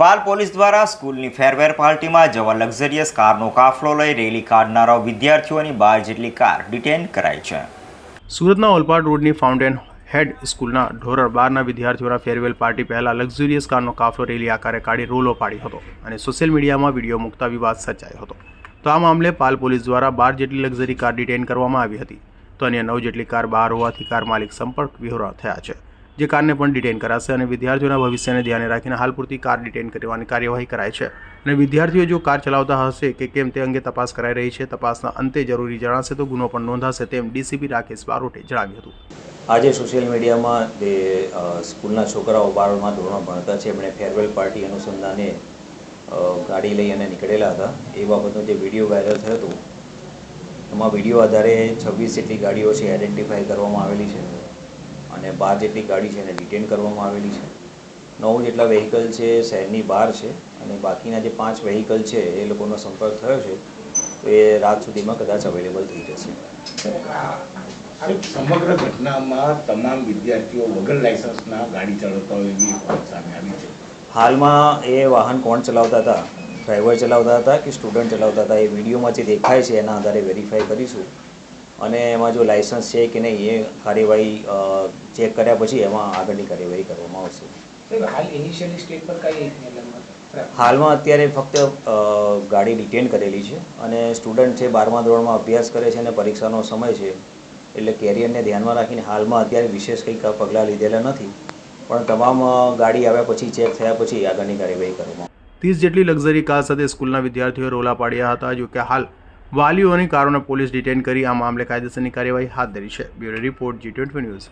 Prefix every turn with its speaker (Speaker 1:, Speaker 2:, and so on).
Speaker 1: પાલ police દ્વારા સ્કૂલની ફેરવેર પાર્ટીમાં જવા લક્ઝરિયસ કારનો કાફલો લઈ રેલી કાઢનારા વિદ્યાર્થીઓની બાર જેટલી કાર ડિટેન કરાઈ છે.
Speaker 2: સુરતના ઓલપાડ રોડની ફાઉન્ટેન હેડ સ્કૂલના ધોરણ બારના વિદ્યાર્થીઓના ફેરવેલ પાર્ટી પહેલાં લક્ઝુરિયસ કારનો કાફલો રેલી આકારે કાઢી રોલો પાડી હતો અને સોશિયલ મીડિયામાં વીડિયો મૂકતા વિવાદ સર્જાયો હતો. તો આ મામલે પાલ પોલીસ દ્વારા બાર જેટલી લક્ઝરી કાર ડિટેન કરવામાં આવી હતી, તો અન્ય નવ જેટલી કાર બહાર હોવાથી કાર માલિક સંપર્ક વિહોરા થયા છે. જે કારને પણ ડિટેન કરાશે અને વિદ્યાર્થીઓના ભવિષ્યને ધ્યાને રાખીને હાલ પૂરતી કાર ડિટેન કરવાની કાર્યવાહી કરાય છે. અને વિદ્યાર્થીઓ જો કાર ચલાવતા હશે કે કેમ તે અંગે તપાસ કરાઈ રહી છે, તપાસના અંતે જરૂરી જણાશે તો ગુનો પણ નોંધાશે તેમ ડીસીપી રાકેશ બારોટે જણાવ્યું હતું.
Speaker 3: આજે સોશિયલ મીડિયામાં જે સ્કૂલના છોકરાઓ બારમાં ધોરણ ભણતા છે, એમણે ફેરવેલ પાર્ટી અનુસંધાને ગાડી લઈ અને નીકળેલા હતા. એ બાબતનો જે વીડિયો વાયરલ થયો હતો, એમાં વીડિયો આધારે છવ્વીસ જેટલી ગાડીઓ છે આઈડેન્ટિફાઈ કરવામાં આવેલી છે. અને બાર જેટલી ગાડી છે એને ડિટેન કરવામાં આવેલી છે. નવ જેટલા વેહિકલ છે શહેરની બહાર છે અને બાકીના જે પાંચ વેહિકલ છે એ લોકોનો સંપર્ક થયો છે તો એ રાત સુધીમાં કદાચ અવેલેબલ થઈ જશે.
Speaker 4: સમગ્ર ઘટનામાં તમામ વિદ્યાર્થીઓ વગર લાયસન્સના ગાડી ચલાવતા હોય એવી સામે આવી છે.
Speaker 3: હાલમાં એ વાહન કોણ ચલાવતા હતા? ડ્રાઈવર ચલાવતા હતા કે સ્ટુડન્ટ ચલાવતા હતા? એ વિડીયોમાં જે દેખાય છે એના આધારે વેરીફાઈ કરીશું. અને એમાં જો લાયસન્સ છે કે નહીં એ કાર્યવાહી ચેક કર્યા પછી એમાં આગળની કાર્યવાહી કરવામાં આવશે.
Speaker 5: હાલ ઇનિશિયલી સ્ટેજ પર કઈ
Speaker 3: હાલમાં અત્યારે ફક્ત ગાડી ડિટેન કરેલી છે અને સ્ટુડન્ટ છે બારમા ધોરણમાં અભ્યાસ કરે છે અને પરીક્ષાનો સમય છે. એટલે કેરિયરને ધ્યાનમાં રાખીને હાલમાં અત્યારે વિશેષ કંઈક પગલાં લીધેલા નથી. પણ તમામ ગાડી આવ્યા પછી ચેક થયા પછી આગળની કાર્યવાહી કરવામાં
Speaker 2: ત્રીસ જેટલી લક્ઝરી કાર સાથે સ્કૂલના વિદ્યાર્થીઓએ રોલા પાડ્યા હતા. જો કે હાલ વાલીઓની કારોને પોલીસ ડિટેન કરી આ મામલે કાયદેસરની કાર્યવાહી હાથ ધરી છે. Bureau report G twenty news.